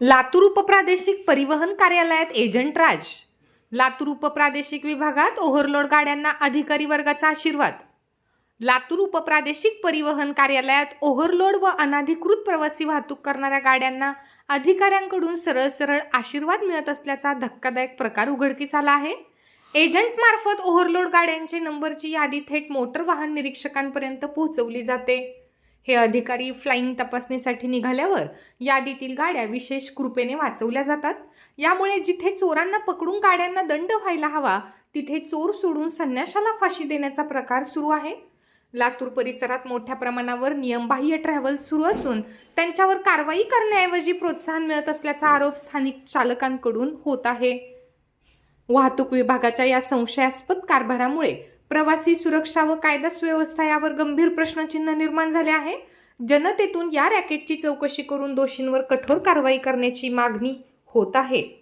लातूर उपप्रादेशिक परिवहन कार्यालयात एजंट राज. लातूर उपप्रादेशिक विभागात ओव्हरलोड गाड्यांना अधिकारी वर्गाचा आशीर्वाद. लातूर उपप्रादेशिक परिवहन कार्यालयात ओव्हरलोड व अनाधिकृत प्रवासी वाहतूक करणाऱ्या गाड्यांना अधिकाऱ्यांकडून सरळ सरळ आशीर्वाद मिळत असल्याचा धक्कादायक प्रकार उघडकीस आला आहे. एजंट मार्फत ओव्हरलोड गाड्यांचे नंबरची यादी थेट मोटर वाहन निरीक्षकांपर्यंत पोहोचवली जाते. हे अधिकारी फ्लाईंग तपासणीसाठी निघाल्यावर यादीतील गाड्या विशेष कृपेने वाचवल्या जातात. यामुळे जिथे चोरांना पकडून गाड्यांना दंड व्हायला हवा तिथे चोर सोडून संन्याशाला फाशी देण्याचा प्रकार सुरू आहे. लातूर परिसरात मोठ्या प्रमाणावर नियमबाह्य ट्रॅव्हल्स सुरू असून त्यांच्यावर कारवाई करण्याऐवजी प्रोत्साहन मिळत असल्याचा आरोप स्थानिक चालकांकडून होत आहे. वाहतूक विभागाच्या या संशयास्पद कारभारामुळे प्रवासी सुरक्षा व कायदा सुव्यवस्था यावर गंभीर प्रश्नचिन्ह निर्माण झाले आहे. जनतेतून या रॅकेटची चौकशी करून दोषींवर कठोर कारवाई करण्याची मागणी होत आहे.